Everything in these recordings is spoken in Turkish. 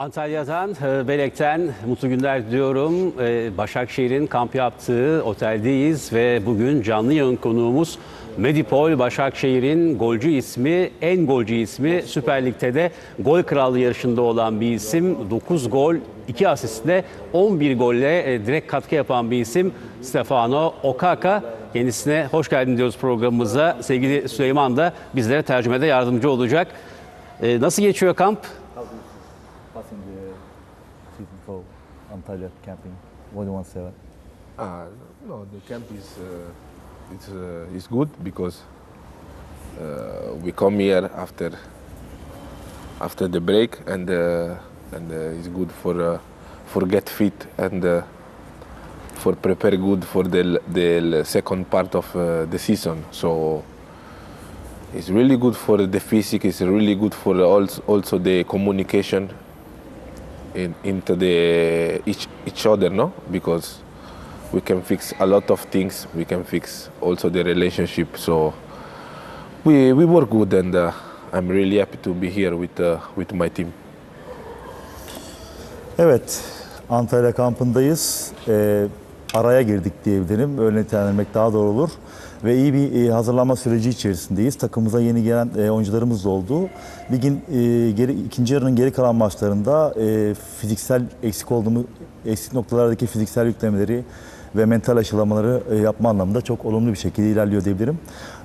Antalya'dan, e, Belek'ten mutlu günler diliyorum. E, Başakşehir'in kamp yaptığı oteldeyiz ve bugün canlı yayın konuğumuz Medipol Başakşehir'in golcü ismi, en golcü ismi Süper Lig'de de gol krallığı yarışında olan bir isim. 9 gol, 2 asistle 11 golle e, direkt katkı yapan bir isim Stefano Okaka. Kendisine hoş geldin diyoruz programımıza. Sevgili Süleyman da bizlere tercümede yardımcı olacak. E, Nasıl geçiyor kamp? Antalya camping? What do you want to say? about? Uh, no, the camp is uh, it's uh, is good because uh, we come here after after the break and uh, and uh, it's good for uh, for get fit and for prepare good for the the second part of the season. So it's really good for the physique. It's really good for also also the communication in, into the each each other, no? Because we can fix a lot of things. We can fix also the relationship. So we we work good, and uh, I'm really happy to be here with uh, with my team. Evet, Antalya kampındayız. Ee, araya girdik diyebilirim. Öyle nitelendirmek daha doğru olur. Ve iyi bir e, hazırlanma süreci içerisindeyiz. Takımımıza yeni gelen e, oyuncularımız da oldu. Ligin e, geri, ikinci yarının geri kalan maçlarında fiziksel eksik olduğumu, eksik noktalardaki fiziksel yüklemeleri ve mental aşılamaları yapma anlamında çok olumlu bir şekilde ilerliyor diyebilirim.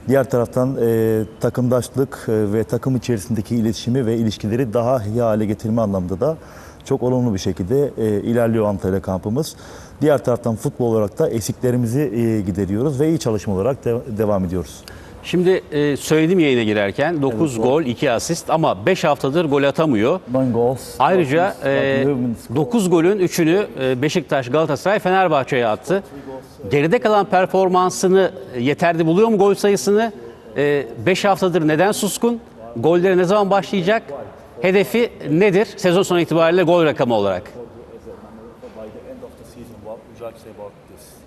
Diğer taraftan e, takımdaşlık ve takım içerisindeki iletişimi ve ilişkileri daha iyi hale getirme anlamında da çok olumlu bir şekilde e, ilerliyor Antalya kampımız. Diğer taraftan futbol olarak da eksiklerimizi e, gideriyoruz ve iyi çalışma olarak de- devam ediyoruz. Şimdi e, söyledim yayına girerken 9 gol 2 asist ama 5 haftadır gol atamıyor. Goals. Ayrıca e, 9 golün 3'ünü e, Beşiktaş, Galatasaray, Fenerbahçe'ye attı. Geride kalan performansını yeterli buluyor mu gol sayısını? 5 haftadır neden suskun? Golleri ne zaman başlayacak? Hedefi nedir sezon sonu itibariyle gol rakamı olarak? About this?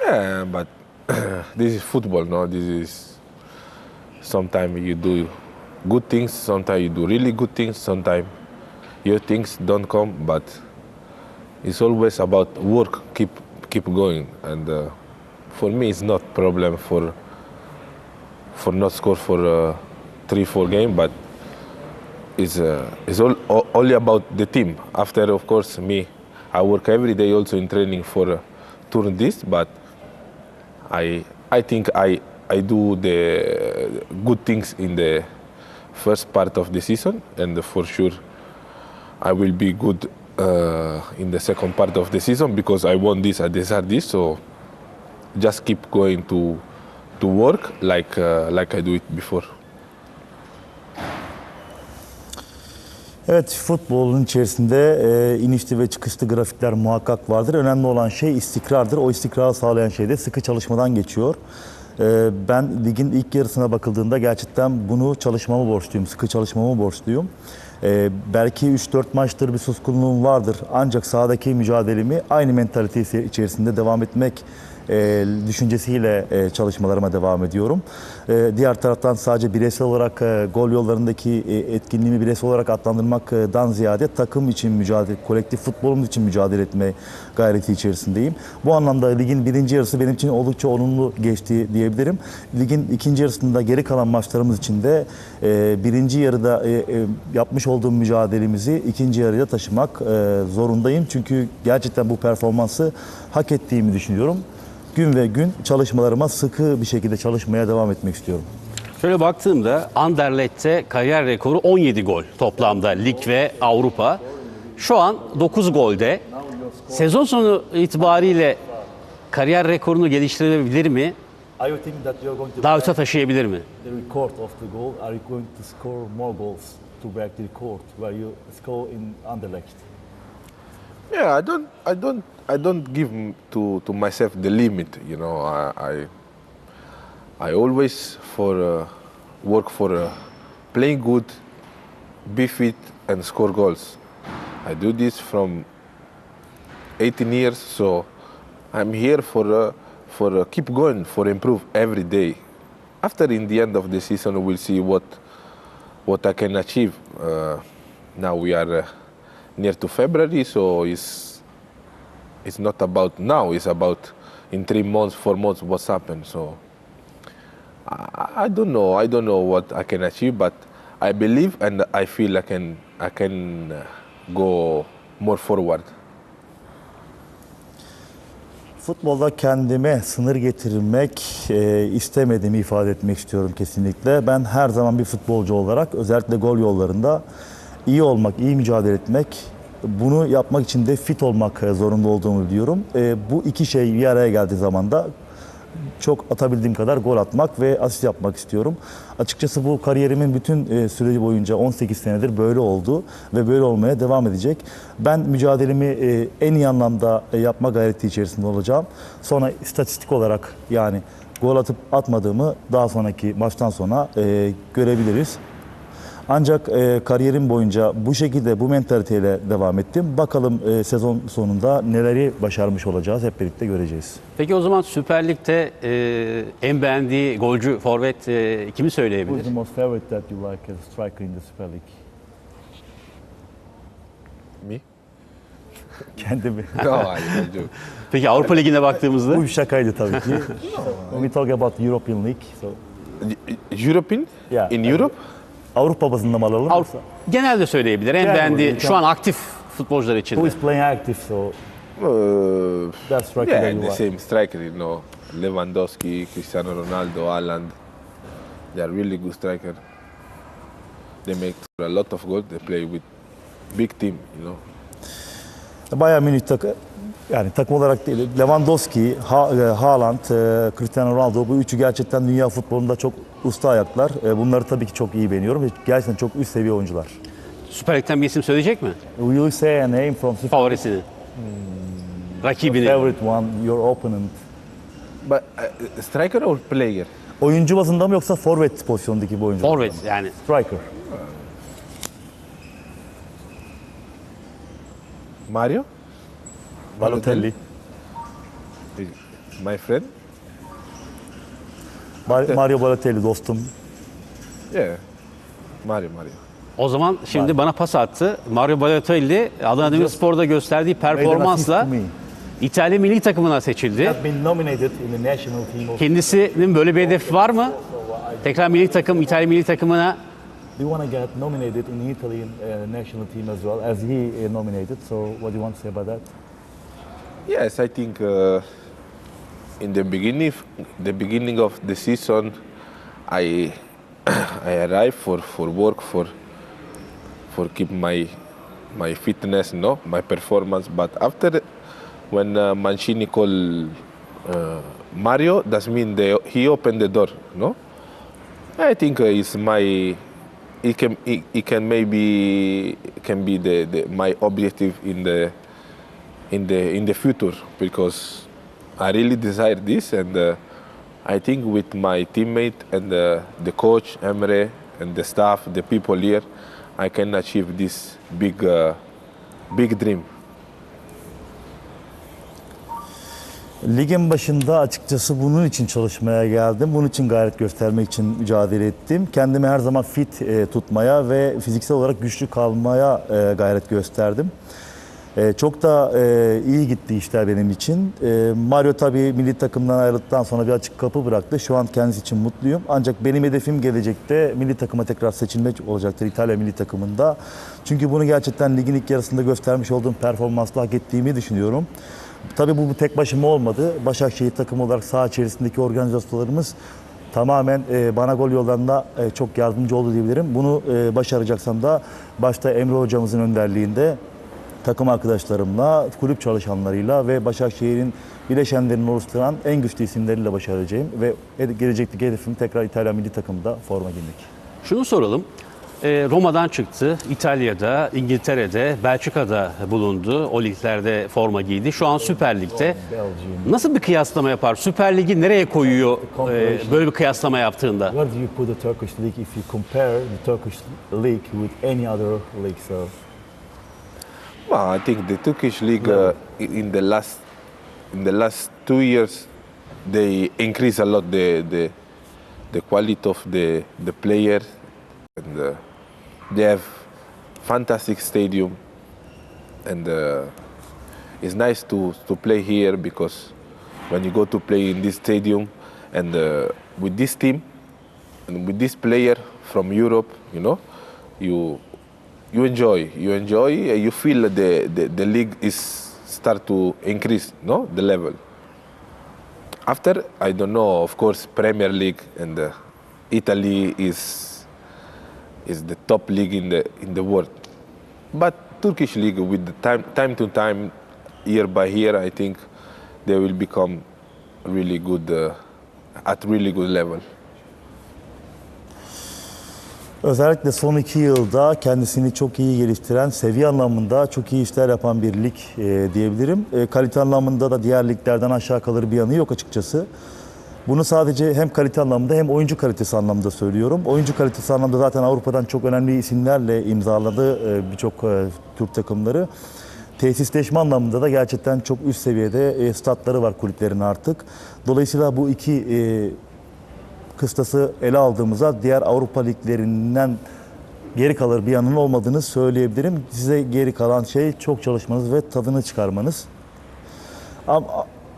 Yeah, but this is football, no? This is sometimes you do good things, sometimes you do really good things, sometimes your things don't come, but it's always about work. Keep keep going, and uh, for me, it's not problem for for not score for uh, three four game, but it's uh, it's all, all only about the team. After, of course, me, I work every day also in training for uh, turn this, but I I think I I do the good things in the first part of the season, and for sure I will be good uh, in the second part of the season because I want this, I deserve this. So just keep going to to work like uh, like I do it before. Evet, futbolun içerisinde e, inişli ve çıkışlı grafikler muhakkak vardır. Önemli olan şey istikrardır. O istikrarı sağlayan şey de sıkı çalışmadan geçiyor. E, ben ligin ilk yarısına bakıldığında gerçekten bunu çalışmamı borçluyum, sıkı çalışmamı borçluyum. E, belki 3-4 maçtır bir suskunluğum vardır. Ancak sahadaki mücadelemi aynı mentalite içerisinde devam etmek e, düşüncesiyle e, çalışmalarıma devam ediyorum. E, diğer taraftan sadece bireysel olarak gol yollarındaki e, etkinliğimi bireysel olarak adlandırmaktan ziyade takım için mücadele, kolektif futbolumuz için mücadele etme gayreti içerisindeyim. Bu anlamda ligin birinci yarısı benim için oldukça olumlu geçti diyebilirim. Ligin ikinci yarısında geri kalan maçlarımız için de birinci yarıda yapmış olduğum mücadelemizi ikinci yarıya taşımak zorundayım. Çünkü gerçekten bu performansı hak ettiğimi düşünüyorum gün ve gün çalışmalarıma sıkı bir şekilde çalışmaya devam etmek istiyorum. Şöyle baktığımda Anderlet'te kariyer rekoru 17 gol toplamda lig ve Avrupa. Şu an 9 golde. Sezon sonu itibariyle kariyer rekorunu geliştirebilir mi? Daha üste taşıyabilir mi? the record of the goal? Are you going to score more goals to break the record where you score in Anderlecht? Yeah, I don't, I don't, I don't give to, to myself the limit. You know, I, I, I always for uh, work for uh, playing good, be fit, and score goals. I do this from 18 years, so I'm here for uh, for uh, keep going, for improve every day. After in the end of the season, we'll see what what I can achieve. Uh, now we are uh, near to February, so it's it's not about now. It's about in three months, four months, what's happened. So I, I don't know. I don't know what I can achieve, but I believe and I feel I can I can uh, go more forward. Futbolda kendime sınır getirmek e, istemediğimi ifade etmek istiyorum kesinlikle. Ben her zaman bir futbolcu olarak özellikle gol yollarında iyi olmak, iyi mücadele etmek, bunu yapmak için de fit olmak e, zorunda olduğumu biliyorum. E, bu iki şey bir araya geldiği zaman da çok atabildiğim kadar gol atmak ve asist yapmak istiyorum. Açıkçası bu kariyerimin bütün e, süreci boyunca 18 senedir böyle oldu ve böyle olmaya devam edecek. Ben mücadelemi en iyi anlamda yapma gayreti içerisinde olacağım. Sonra istatistik olarak yani gol atıp atmadığımı daha sonraki maçtan sonra görebiliriz. Ancak e, kariyerim boyunca bu şekilde, bu mentaliteyle devam ettim. Bakalım e, sezon sonunda neleri başarmış olacağız hep birlikte göreceğiz. Peki o zaman Süper Lig'de e, en beğendiği golcü, forvet e, kimi söyleyebilir? most favorite that you like as a striker in the Super League? Me? Kendimi. no, I, joke. Peki Avrupa Ligi'ne baktığımızda? Bu bir şakaydı tabii ki. When we talk about European League, so European? Yeah. In Europe? Avrupa bazında mı alalım? Avrupa. Genelde söyleyebilir. En Genel beğendiği şu an aktif futbolcular Who içinde. is playing active, so Uh, that striker yeah, that you the same striker, you know. Lewandowski, Cristiano Ronaldo, Haaland. They are really good striker. They make a lot of goals. They play with big team, you know. Bayern Münih takı yani takım olarak değil. Lewandowski, ha, e, Haaland, e, Cristiano Ronaldo bu üçü gerçekten dünya futbolunda çok usta ayaklar. E, Bunları tabii ki çok iyi beğeniyorum ve gerçekten çok üst seviye oyuncular. Süper Lig'den bir isim söyleyecek mi? Will you say a name from Super Favorisini. Rakibini. favorite one, your opponent? But uh, striker or player? Oyuncu bazında mı yoksa forvet pozisyondaki bu oyuncu? Forvet yani. Striker. Mario, Balotelli. my friend. Mar- Mario Balotelli dostum. Yeah, Mario, Mario. O zaman şimdi bana pas attı. Mario Balotelli Adana Demirspor'da gösterdiği performansla İtalya milli takımına seçildi. Kendisinin böyle bir hedefi var mı? Tekrar milli takım, İtalya milli takımına Do you want to get nominated in the Italian uh, national team as well, as he uh, nominated? So, what do you want to say about that? Yes, I think uh, in the beginning, the beginning of the season, I I arrived for, for work for for keep my my fitness, no, my performance. But after when uh, Mancini called uh, Mario, that means they, he opened the door, no. I think uh, it's my it can it, it can maybe can be the, the my objective in the in the in the future because I really desire this and uh, I think with my teammate and uh, the coach Emre and the staff, the people here, I can achieve this big uh, big dream. Ligin başında açıkçası bunun için çalışmaya geldim. Bunun için gayret göstermek için mücadele ettim. Kendimi her zaman fit e, tutmaya ve fiziksel olarak güçlü kalmaya e, gayret gösterdim. E, çok da e, iyi gitti işler benim için. E, Mario tabii milli takımdan ayrıldıktan sonra bir açık kapı bıraktı. Şu an kendisi için mutluyum. Ancak benim hedefim gelecekte milli takıma tekrar seçilmek olacaktır İtalya milli takımında. Çünkü bunu gerçekten ligin ilk yarısında göstermiş olduğum performansla hak ettiğimi düşünüyorum. Tabii bu, bu tek başıma olmadı. Başakşehir takımı olarak saha içerisindeki organizasyonlarımız tamamen e, bana gol yollarında e, çok yardımcı oldu diyebilirim. Bunu e, başaracaksam da başta Emre hocamızın önderliğinde takım arkadaşlarımla, kulüp çalışanlarıyla ve Başakşehir'in bileşenlerini oluşturan en güçlü isimleriyle başaracağım ve gelecekteki hedefim tekrar İtalya milli takımda forma giymek. Şunu soralım. Ee, Roma'dan çıktı. İtalya'da, İngiltere'de, Belçika'da bulundu. O liglerde forma giydi. Şu an Süper Lig'de. Nasıl bir kıyaslama yapar? Süper Lig'i nereye koyuyor e, böyle bir kıyaslama yaptığında? Where do you put the Turkish league if you compare the Turkish league with any other league? So Well, I think the Turkish league uh, in the last in the last two years they increase a lot the the, the quality of the the player and uh, they have fantastic stadium, and uh, it's nice to to play here because when you go to play in this stadium and uh, with this team and with this player from Europe, you know, you you enjoy, you enjoy, you feel the, the the league is start to increase, no, the level. After I don't know, of course, Premier League and uh, Italy is is the top league in the in the world. But Turkish league, with the time time to time, year by year, I think they will become really good uh, at really good level. Özellikle son iki yılda kendisini çok iyi geliştiren, seviye anlamında çok iyi işler yapan bir lig e, diyebilirim. E, kalite anlamında da diğer liglerden aşağı kalır bir yanı yok açıkçası. Bunu sadece hem kalite anlamında hem oyuncu kalitesi anlamında söylüyorum. Oyuncu kalitesi anlamında zaten Avrupa'dan çok önemli isimlerle imzaladı e, birçok e, Türk takımları. Tesisleşme anlamında da gerçekten çok üst seviyede e, statları var kulüplerin artık. Dolayısıyla bu iki e, kıstası ele aldığımızda diğer Avrupa liglerinden geri kalır bir yanının olmadığını söyleyebilirim. Size geri kalan şey çok çalışmanız ve tadını çıkarmanız. Ama,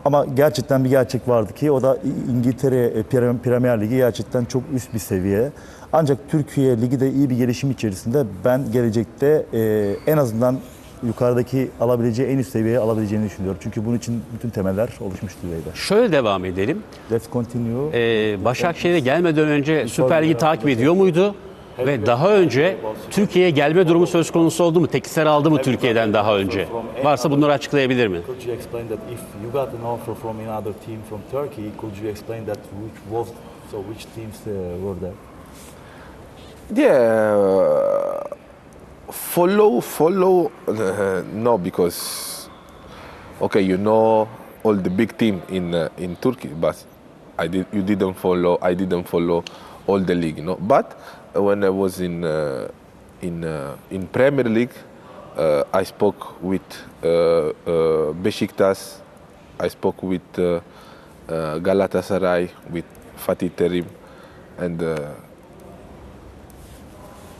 ama gerçekten bir gerçek vardı ki o da İngiltere e, Prem- Premier Ligi gerçekten çok üst bir seviye. Ancak Türkiye Ligi de iyi bir gelişim içerisinde ben gelecekte e, en azından yukarıdaki alabileceği en üst seviyeye alabileceğini düşünüyorum. Çünkü bunun için bütün temeller oluşmuş düzeyde. Şöyle devam edelim. Let's continue. Ee, Başakşehir'e gelmeden önce Süper Lig'i takip ediyor muydu? Ve daha önce Türkiye'ye gelme durumu söz konusu oldu mu? Teklifler aldı mı Türkiye'den daha önce? Varsa bunları açıklayabilir mi? Could you explain that if you got an offer from another team from Turkey, could you explain that which was so which teams uh, were there? Yeah, follow, follow. Uh, no, because okay, you know all the big team in uh, in Turkey, but I did. You didn't follow. I didn't follow all the league, you know. But when I was in uh, in uh, in Premier League, uh, I spoke with uh, uh, Besiktas. I spoke with uh, uh, Galatasaray, with Fatih Terim, and.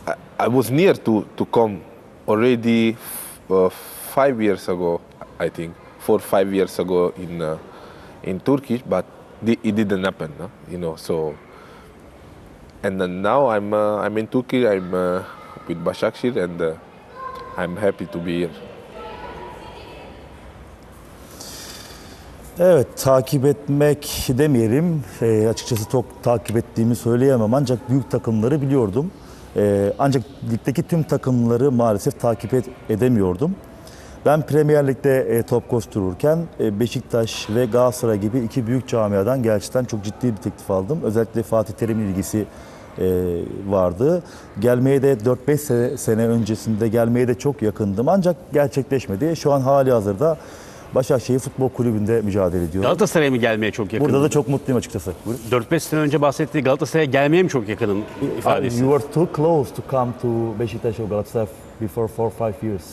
I, I was near to, to come already uh, five years ago, I think, four five years ago in uh, in Turkey, but it didn't happen, no? you know. So, and then now I'm uh, I'm in Turkey. I'm uh, with Başakşehir, and uh, I'm happy to be here. Evet, takip etmek demeyelim. Ee, açıkçası çok takip ettiğimi söyleyemem ancak büyük takımları biliyordum. Ee, ancak ligdeki tüm takımları maalesef takip edemiyordum. Ben Premier Lig'de e, top koştururken e, Beşiktaş ve Galatasaray gibi iki büyük camiadan gerçekten çok ciddi bir teklif aldım. Özellikle Fatih Terim'in ilgisi e, vardı. Gelmeye de 4-5 sene, sene öncesinde gelmeye de çok yakındım ancak gerçekleşmedi. Şu an hali hazırda Başakşehir Futbol Kulübü'nde mücadele ediyorum. Galatasaray'a mı gelmeye çok yakın? Burada da çok mutluyum açıkçası. 4-5 sene önce bahsettiği Galatasaray'a gelmeye mi çok yakınım ifadesi? You were too close to come to Beşiktaş or Galatasaray before 4-5 years.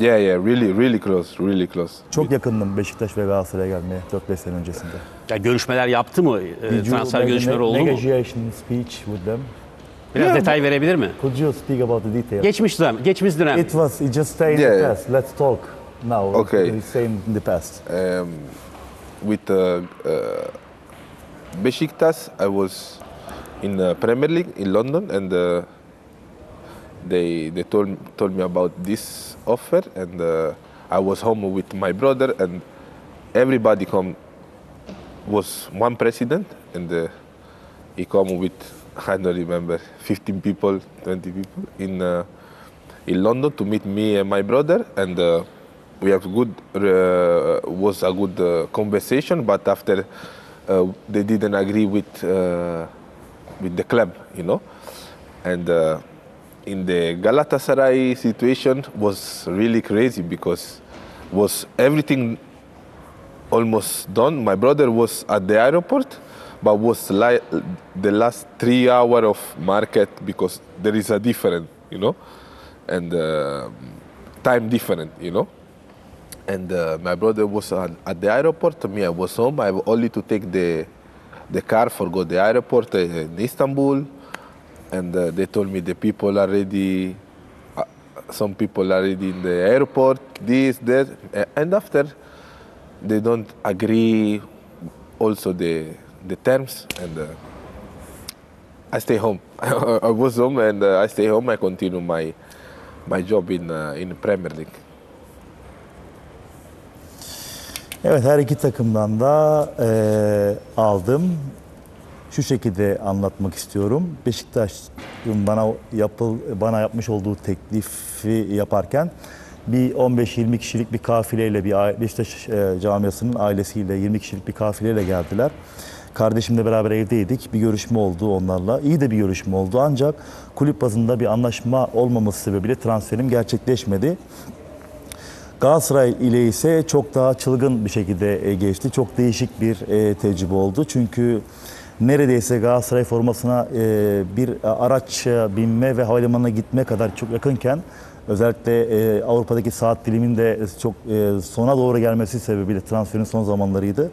Yeah, yeah, really, really close, really close. Çok yakındım Beşiktaş ve Galatasaray'a gelmeye 4-5 sene öncesinde. Ya görüşmeler yaptı mı? Ee, Did transfer görüşmeleri oldu mu? Negotiation speech with them. Biraz detay verebilir mi? Could you speak about the details? Geçmiş dönem, geçmiş dönem. It was it just stay in Yeah, the yeah. past. Let's talk now. Okay. It's Stay in the past. um, with uh, uh, Besiktas, I was in the Premier League in London, and uh, they they told told me about this offer, and uh, I was home with my brother, and everybody come was one president, and uh, he come with I don't remember 15 people, 20 people in uh, in London to meet me and my brother, and uh, we have good uh, was a good uh, conversation. But after uh, they didn't agree with uh, with the club, you know, and uh, in the Galatasaray situation was really crazy because was everything almost done. My brother was at the airport, but was like the last three hour of market because there is a different, you know, and uh, time different, you know. And uh, my brother was at, at the airport. Me, I was home. I only to take the the car for go the airport uh, in Istanbul, and uh, they told me the people already uh, some people already in the airport, this, that, and after they don't agree also the the terms and uh, I stay home. I was home and I stay home. I continue my my job in in Premier League. Evet her iki takımdan da eee, aldım. Şu şekilde anlatmak istiyorum. Beşiktaş'ın bana yapıl bana yapmış olduğu teklifi yaparken bir 15-20 kişilik bir kafileyle bir Beşiktaş eee, camiasının ailesiyle 20 kişilik bir kafileyle geldiler. Kardeşimle beraber evdeydik. Bir görüşme oldu onlarla. İyi de bir görüşme oldu. Ancak kulüp bazında bir anlaşma olmaması sebebiyle transferim gerçekleşmedi. Galatasaray ile ise çok daha çılgın bir şekilde e, geçti. Çok değişik bir e, tecrübe oldu. Çünkü neredeyse Galatasaray formasına e, bir araç binme ve havalimanına gitme kadar çok yakınken özellikle Avrupa'daki saat diliminin de çok sona doğru gelmesi sebebiyle transferin son zamanlarıydı.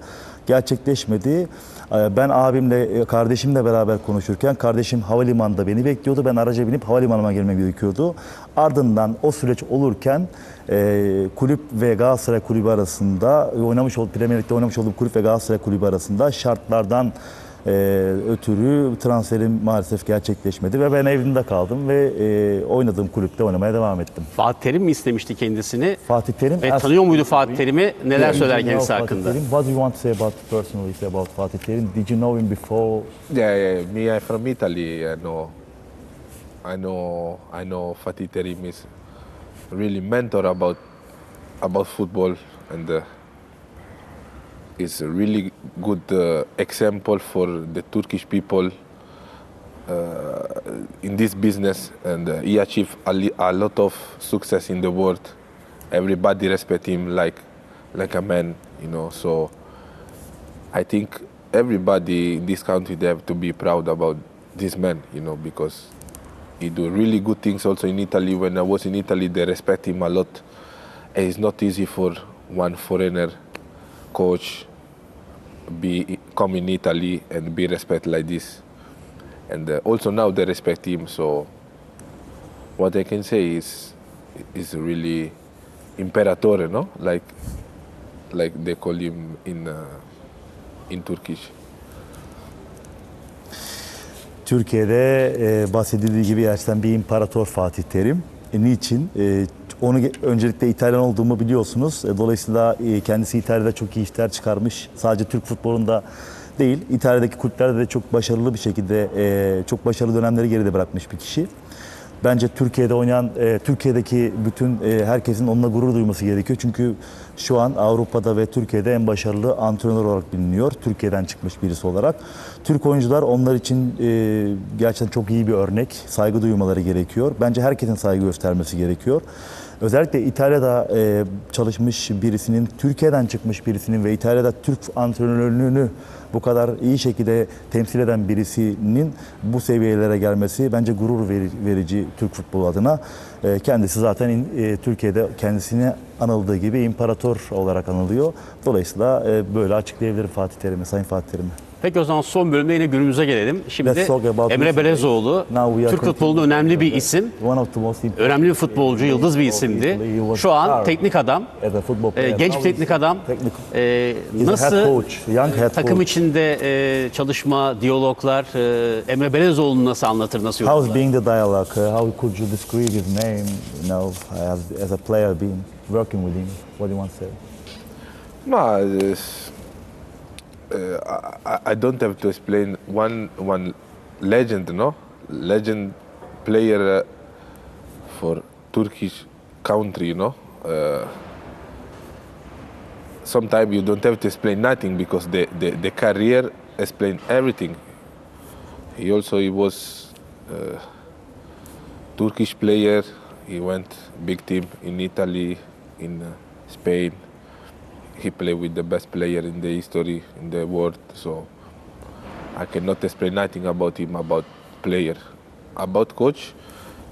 Gerçekleşmedi. Ben abimle, kardeşimle beraber konuşurken kardeşim havalimanında beni bekliyordu. Ben araca binip havalimanıma gelmem gerekiyordu. Ardından o süreç olurken e, kulüp ve Galatasaray kulübü arasında oynamış olduğu Premier Lig'de oynamış olduğum kulüp ve Galatasaray kulübü arasında şartlardan e, ötürü transferim maalesef gerçekleşmedi ve ben evimde kaldım ve e, oynadığım kulüpte oynamaya devam ettim. Fatih Terim mi istemişti kendisini? Fatih Terim Ve tanıyor muydu Fatih Terim'i? Neler Yeah, söyler kendisi Fatih hakkında? Terim? What do you want to say about personally say about Fatih Terim? Did you know him before? Yeah, yeah. Me, I'm from Italy. I know. I know. I know. Fatih Terim is really mentor about about football, and uh, is a really good uh, example for the Turkish people uh, in this business. And uh, he achieved a, lot of success in the world. Everybody respect him like like a man, you know. So. I think everybody in this country they have to be proud about this man, you know, because he do really good things also in Italy. When I was in Italy, they respect him a lot. And it's not easy for one foreigner coach be come in Italy and be respected like this. And uh, also now they respect him. So what I can say is is really imperatore, no? Like like they call him in uh, in Turkish. Türkiye'de e, bahsedildiği gibi gerçekten bir imparator Fatih Terim. E, niçin? E, onu öncelikle İtalyan olduğumu biliyorsunuz. E, dolayısıyla e, kendisi İtalya'da çok iyi işler çıkarmış. Sadece Türk futbolunda değil, İtalya'daki kulüplerde de çok başarılı bir şekilde, e, çok başarılı dönemleri geride bırakmış bir kişi. Bence Türkiye'de oynayan, e, Türkiye'deki bütün e, herkesin onunla gurur duyması gerekiyor. Çünkü şu an Avrupa'da ve Türkiye'de en başarılı antrenör olarak biliniyor. Türkiye'den çıkmış birisi olarak. Türk oyuncular onlar için e, gerçekten çok iyi bir örnek. Saygı duymaları gerekiyor. Bence herkesin saygı göstermesi gerekiyor. Özellikle İtalya'da e, çalışmış birisinin, Türkiye'den çıkmış birisinin ve İtalya'da Türk antrenörlüğünü bu kadar iyi şekilde temsil eden birisinin bu seviyelere gelmesi bence gurur veri- verici Türk futbolu adına. E, Kendisi zaten e, Türkiye'de kendisini anıldığı gibi imparator olarak anılıyor. Dolayısıyla e, böyle açıklayabilirim Fatih Terim'i, Sayın Fatih Terim'i. Peki o zaman son bölümde yine günümüze gelelim. Şimdi Emre. Belezoğlu, Türk futbolunda continuing. önemli bir isim. Önemli bir futbolcu, yıldız bir isimdi. Şu an teknik adam, e, player. genç bir teknik adam. E, head nasıl takım içinde e, çalışma, diyaloglar, e, Emre Belezoğlu'nu nasıl anlatır, nasıl How's yorumlar? being the dialogue? Uh, how could you describe his name? You know, as, a player, being working with him. What do you want to say? İt's, uh, I, I don't have to explain one one legend, no legend player uh, for Turkish country, you know. Uh, sometimes you don't have to explain nothing because the, the, the career explain everything. He also he was uh, Turkish player. He went big team in Italy, in uh, Spain. He played with the best player in the history in the world. So I cannot explain nothing about him about player. About coach,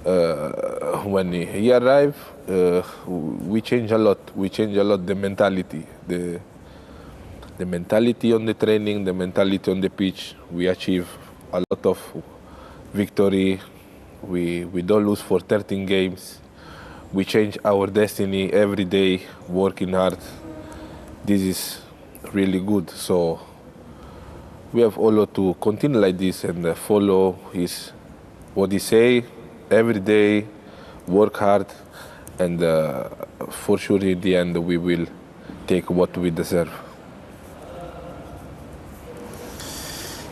uh, when he, arrived, uh, we change a lot. We change a lot the mentality, the the mentality on the training, the mentality on the pitch. We achieve a lot of victory. We we don't lose for 13 games. we change our destiny every day, working hard. This is really good. So we have Olo to continue like this and uh, follow his what he say every day, work hard, and uh, for sure in the end we will take what we deserve.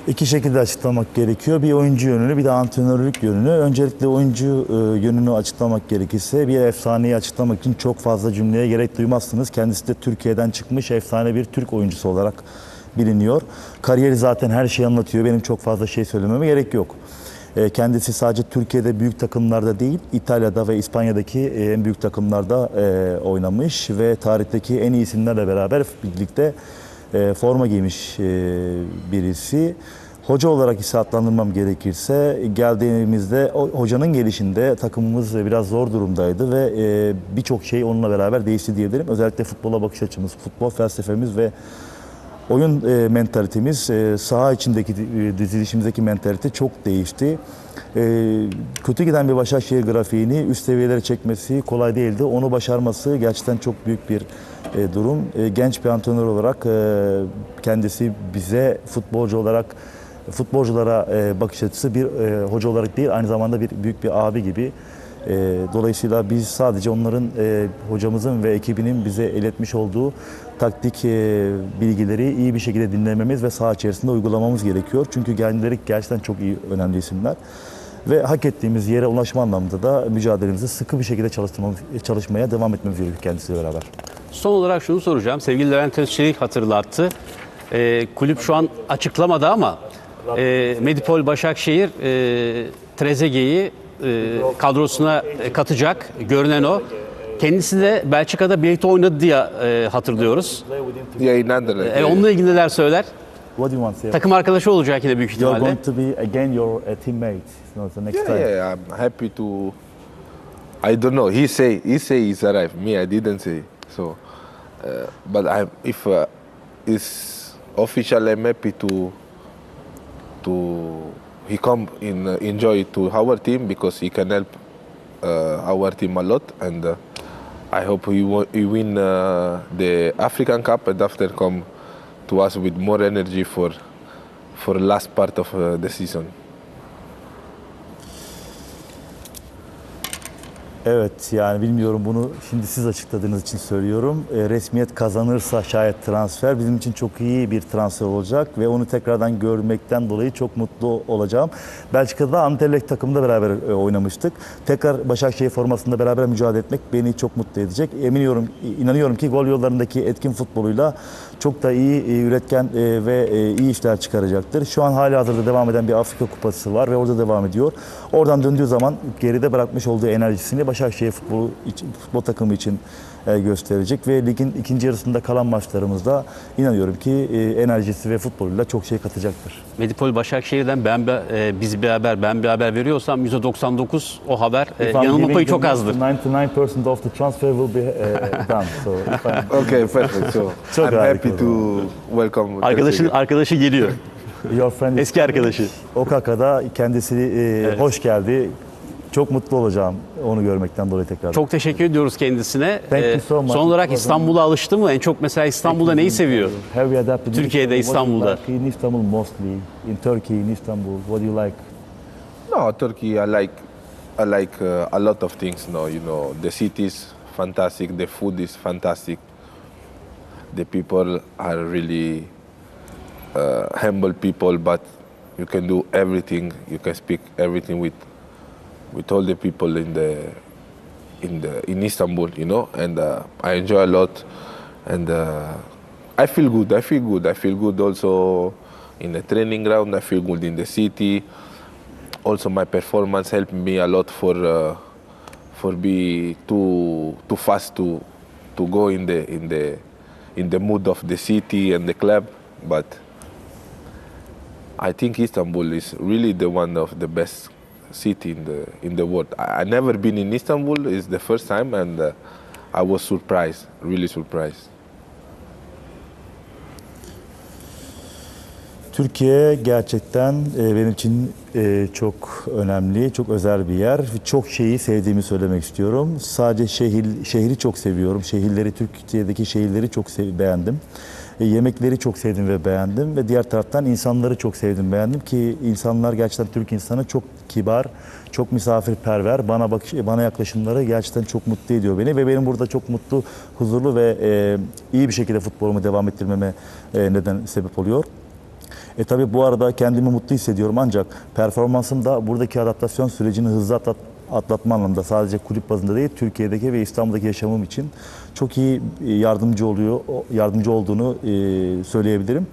İki şekilde açıklamak gerekiyor. Bir oyuncu yönünü bir de antrenörlük yönünü. Öncelikle oyuncu e, yönünü açıklamak gerekirse bir efsaneyi açıklamak için çok fazla cümleye gerek duymazsınız. Kendisi de Türkiye'den çıkmış efsane bir Türk oyuncusu olarak biliniyor. Kariyeri zaten her şeyi anlatıyor. Benim çok fazla şey söylememe gerek yok. E, Kendisi sadece Türkiye'de büyük takımlarda değil, İtalya'da ve İspanya'daki e, en büyük takımlarda oynamış ve tarihteki en iyi isimlerle beraber birlikte e, forma giymiş e, birisi. Hoca olarak ise adlandırmam gerekirse geldiğimizde hocanın gelişinde takımımız biraz zor durumdaydı ve e, birçok şey onunla beraber değişti diyebilirim. Özellikle futbola bakış açımız, futbol felsefemiz ve oyun e, mentalitemiz, e, saha içindeki e, dizilişimizdeki mentalite çok değişti. E, kötü giden bir Başakşehir grafiğini üst seviyelere çekmesi kolay değildi. Onu başarması gerçekten çok büyük bir e, durum. E, genç bir antrenör olarak e, kendisi bize futbolcu olarak futbolculara bakış açısı bir hoca olarak değil aynı zamanda bir büyük bir abi gibi. Dolayısıyla biz sadece onların hocamızın ve ekibinin bize iletmiş olduğu taktik bilgileri iyi bir şekilde dinlememiz ve saha içerisinde uygulamamız gerekiyor. Çünkü kendileri gerçekten çok iyi önemli isimler. Ve hak ettiğimiz yere ulaşma anlamında da mücadelemizi sıkı bir şekilde çalışmaya devam etmemiz gerekiyor kendisiyle beraber. Son olarak şunu soracağım. Sevgili Levent Özçelik hatırlattı. Ee, kulüp şu an açıklamadı ama e, Medipol Başakşehir e, Trezeguet'i e, kadrosuna e, katacak. Görünen o. Kendisi de Belçika'da birlikte oynadı diye e, hatırlıyoruz. Netherlands. E, onunla ilgili neler söyler? What do you want? Takım arkadaşı olacak yine büyük You're ihtimalle. going to be again your uh, teammate. You know, the next Yeah, time. yeah, I'm happy to. I don't know. He say he say he's arrived. Me, I didn't say. So, uh, but I'm if uh, official, I'm happy to to he come in uh, enjoy to our team because he can help uh, our team a lot, and uh, I hope he, he win uh, the African Cup and after come to us with more energy for for the last part of uh, the season. Evet yani bilmiyorum bunu şimdi siz açıkladığınız için söylüyorum. E, resmiyet kazanırsa şayet transfer bizim için çok iyi bir transfer olacak ve onu tekrardan görmekten dolayı çok mutlu olacağım. Belçika'da Anderlecht takımında beraber e, oynamıştık. Tekrar Başakşehir formasında beraber mücadele etmek beni çok mutlu edecek. Emiyorum, inanıyorum ki gol yollarındaki etkin futboluyla çok da iyi, e, üretken e, ve e, iyi işler çıkaracaktır. Şu an hala hazırda devam eden bir Afrika Kupası var ve orada devam ediyor. Oradan döndüğü zaman geride bırakmış olduğu enerjisini Başakşehir futbolu için, futbol takımı için e, gösterecek ve ligin ikinci yarısında kalan maçlarımızda inanıyorum ki e, enerjisi ve futboluyla çok şey katacaktır. Medipol Başakşehir'den ben e, biz bir haber, ben bir haber veriyorsam %99 o haber e, yanılma payı çok azdır. 99% of the transfer will be uh, done. So Okay, perfect. So Çok I'm happy to welcome. Arkadaşın arkadaşı geliyor. your friend Eski arkadaşı. Okaka'da kendisi e, hoş geldi. Çok mutlu olacağım onu görmekten dolayı tekrar. Çok teşekkür ediyoruz kendisine. Thank you Ee, so much. son olarak İstanbul'a alıştı mı? En çok mesela İstanbul'da neyi seviyor? Have you adapted Türkiye'de, İstanbul'da. like in Istanbul mostly, in Turkey, in Istanbul, what do you like? No, Turkey. I like. I like uh, a lot of things. No, you know, the city is fantastic. The food is fantastic. The people are really uh, humble people, but you can do everything. You can speak everything with with all the people in the in the in Istanbul, you know, and uh, I enjoy a lot, and uh, I feel good. I feel good. I feel good also in the training ground. I feel good in the city. Also, my performance helped me a lot for uh, for be too too fast to to go in the in the in the mood of the city and the club, but. I think Istanbul is really the one of the best city in the in the world. I, I never been in Istanbul. It's the first time, and uh, I was surprised, really surprised. Türkiye gerçekten e, benim için e, çok önemli, çok özel bir yer. Çok şeyi sevdiğimi söylemek istiyorum. Sadece şehir, şehri çok seviyorum. Şehirleri, Türkiye'deki şehirleri çok beğendim. E, yemekleri çok sevdim ve beğendim. Ve diğer taraftan insanları çok sevdim, beğendim ki insanlar gerçekten Türk insanı çok kibar, çok misafirperver. Bana bakış, bana yaklaşımları gerçekten çok mutlu ediyor beni ve benim burada çok mutlu, huzurlu ve e, iyi bir şekilde futbolumu devam ettirmeme e, neden sebep oluyor. E tabi bu arada kendimi mutlu hissediyorum ancak performansım da buradaki adaptasyon sürecini hızlı atlat, atlatma anlamında sadece kulüp bazında değil Türkiye'deki ve İstanbul'daki yaşamım için çok iyi e, yardımcı oluyor yardımcı olduğunu e, söyleyebilirim.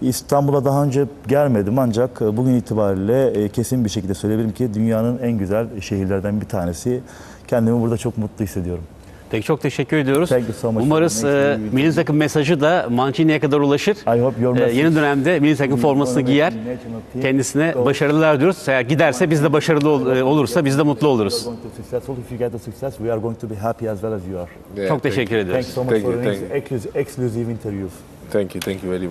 İstanbul'a daha önce gelmedim ancak e, bugün itibariyle kesin bir şekilde söyleyebilirim ki dünyanın en güzel şehirlerden bir tanesi. Kendimi burada çok mutlu hissediyorum. Peki çok teşekkür ediyoruz. Thank you so much Umarız e, milli takım mesajı da Mancini'ye kadar ulaşır. I hope your E, yeni dönemde milli takım formasını giyer. Kendisine başarılar diyoruz. Eğer giderse biz de başarılı ol- e, olursa biz de mutlu oluruz. are going to successful. If you get the success, we are going to be happy as well as you are. Yeah, Çok thank teşekkür you. ediyoruz. Thanks so much Thank for you, thank you. exclusive, exclusive interviews. Thank you, thank you very much.